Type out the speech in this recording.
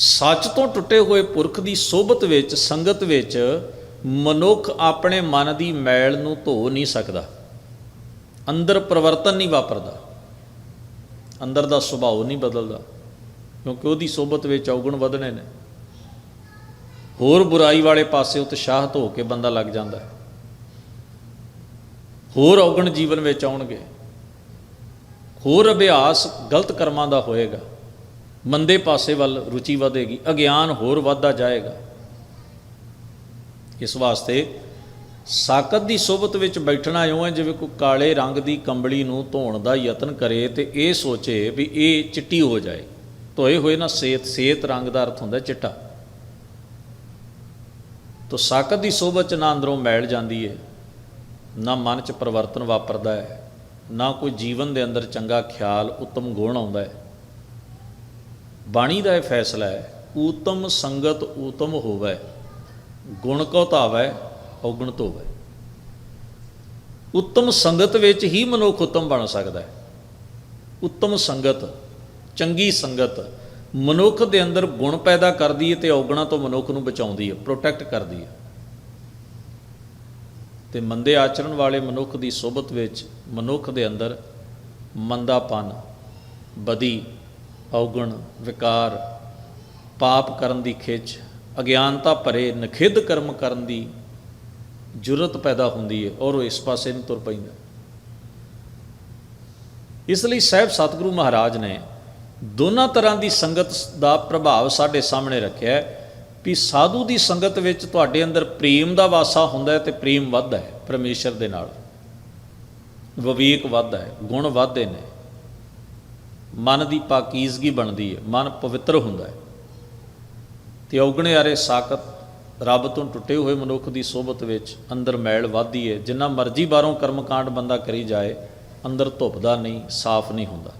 ਸੱਚ ਤੋਂ ਟੁੱਟੇ ਹੋਏ ਪੁਰਖ ਦੀ ਸੋਭਤ ਵਿੱਚ, ਸੰਗਤ ਵਿੱਚ ਮਨੁੱਖ ਆਪਣੇ ਮਨ ਦੀ ਮੈਲ ਨੂੰ ਧੋ ਨਹੀਂ ਸਕਦਾ। ਅੰਦਰ ਪਰਿਵਰਤਨ ਨਹੀਂ ਵਾਪਰਦਾ। ਅੰਦਰ ਦਾ ਸੁਭਾਅ ਨਹੀਂ ਬਦਲਦਾ, ਕਿਉਂਕਿ ਉਹਦੀ ਸੋਭਤ ਵਿੱਚ ਔਗਣ ਵਧਣੇ ਨੇ। ਹੋਰ ਬੁਰਾਈ ਵਾਲੇ ਪਾਸੇ ਉਤਸ਼ਾਹਤ ਹੋ ਕੇ ਬੰਦਾ ਲੱਗ ਜਾਂਦਾ ਹੈ। ਹੋਰ ਔਗਣ ਜੀਵਨ ਵਿੱਚ ਆਉਣਗੇ। ਹੋਰ ਅਭਿਆਸ ਗਲਤ ਕਰਮਾਂ ਦਾ ਹੋਏਗਾ। ਮੰਦੇ ਪਾਸੇ ਵੱਲ ਰੁਚੀ ਵਧੇਗੀ, ਅਗਿਆਨ ਹੋਰ ਵੱਧਦਾ ਜਾਏਗਾ। ਇਸ ਵਾਸਤੇ ਸਾਕਤ ਦੀ ਸੋਭਤ ਵਿੱਚ ਬੈਠਣਾ ਇਉਂ ਹੈ, ਜਿਵੇਂ ਕੋਈ ਕਾਲੇ ਰੰਗ ਦੀ ਕੰਬਲੀ ਨੂੰ ਧੋਣ ਦਾ ਯਤਨ ਕਰੇ ਤੇ ਇਹ ਸੋਚੇ ਵੀ ਇਹ ਚਿੱਟੀ ਹੋ ਜਾਏ। ਧੋਏ ਹੋਏ ਨਾ ਸੇਤ ਸੇਤ ਰੰਗ ਦਾ ਅਰਥ ਹੁੰਦਾ ਚਿੱਟਾ। ਤੋ ਸਾਕਤ ਦੀ ਸੋਭਤ ਚ ਨਾ ਅੰਦਰੋਂ ਮੈਲ ਜਾਂਦੀ ਹੈ ਨਾ ਮਨ ਚ ਪਰਿਵਰਤਨ ਵਾਪਰਦਾ ਹੈ ਨਾ ਕੋਈ ਜੀਵਨ ਦੇ ਅੰਦਰ ਚੰਗਾ ਖਿਆਲ, ਉੱਤਮ ਗੁਣ ਆਉਂਦਾ ਹੈ ਬਾਣੀ ਦਾ ਇਹ ਫੈਸਲਾ ਹੈ, ਊਤਮ ਸੰਗਤ ਊਤਮ ਹੋਵੇ, ਗੁਣ ਕੋ ਧਾਵੈ, ਔਗਣ ਧੋਵੈ। ਉੱਤਮ ਸੰਗਤ ਵਿੱਚ ਹੀ ਮਨੁੱਖ ਉੱਤਮ ਬਣ ਸਕਦਾ ਹੈ। ਉੱਤਮ ਸੰਗਤ, ਚੰਗੀ ਸੰਗਤ, ਮਨੁੱਖ ਦੇ ਅੰਦਰ ਗੁਣ ਪੈਦਾ ਕਰਦੀ ਹੈ ਤੇ ਔਗਣਾ ਤੋਂ ਮਨੁੱਖ ਨੂੰ ਬਚਾਉਂਦੀ ਹੈ ਪ੍ਰੋਟੈਕਟ ਕਰਦੀ ਹੈ। ਤੇ ਮੰਦੇ ਆਚਰਣ ਵਾਲੇ ਮਨੁੱਖ ਦੀ ਸੋਭਤ ਵਿੱਚ ਮਨੁੱਖ ਦੇ ਅੰਦਰ ਮੰਦਾਪਨ, ਬਦੀ ਔਗਣ, ਵਿਕਾਰ, ਪਾਪ ਕਰਨ ਦੀ ਖਿੱਚ, ਅਗਿਆਨਤਾ ਭਰੇ, ਨਖਿੱਧ ਕਰਮ ਕਰਨ ਦੀ ਜੁਰਤ ਪੈਦਾ ਹੁੰਦੀ ਹੈ ਔਰ ਉਹ ਇਸ ਪਾਸੇ ਨੂੰ ਤੁਰ ਪੈਂਦਾ। ਇਸ ਲਈ ਸਹਿਬ ਸਤਿਗੁਰੂ ਮਹਾਰਾਜ ਨੇ ਦੋਨਾਂ ਤਰ੍ਹਾਂ ਦੀ ਸੰਗਤ ਦਾ ਪ੍ਰਭਾਵ ਸਾਡੇ ਸਾਹਮਣੇ ਰੱਖਿਆ ਹੈ ਵੀ ਸਾਧੂ ਦੀ ਸੰਗਤ ਵਿੱਚ ਤੁਹਾਡੇ ਅੰਦਰ ਪ੍ਰੇਮ ਦਾ ਵਾਸਾ ਹੁੰਦਾ ਹੈ ਤੇ ਪ੍ਰੇਮ ਵੱਧਦਾ ਹੈ, ਪਰਮੇਸ਼ਰ ਦੇ ਨਾਲ। ਵਿਵੇਕ ਵੱਧਦਾ ਹੈ, ਗੁਣ ਵੱਧਦੇ ਨੇ। ਮਨ ਦੀ ਪਾਕੀਜ਼ਗੀ ਬਣਦੀ ਹੈ, ਮਨ ਪਵਿੱਤਰ ਹੁੰਦਾ ਹੈ। ਤੇ ਔਗਣੇ ਆਰੇ ਸਾਖਤ ਰੱਬ ਤੋਂ ਟੁੱਟੇ ਹੋਏ ਮਨੁੱਖ ਦੀ ਸੋਭਤ ਵਿੱਚ ਅੰਦਰ ਮੈਲ ਵੱਧਦੀ ਹੈ। ਜਿੰਨਾ ਮਰਜ਼ੀ ਬਾਹਰੋਂ ਕਰਮਕਾਂਡ ਬੰਦਾ ਕਰੀ ਜਾਏ, ਅੰਦਰ ਧੁੱਪਦਾ ਨਹੀਂ, ਸਾਫ਼ ਨਹੀਂ ਹੁੰਦਾ।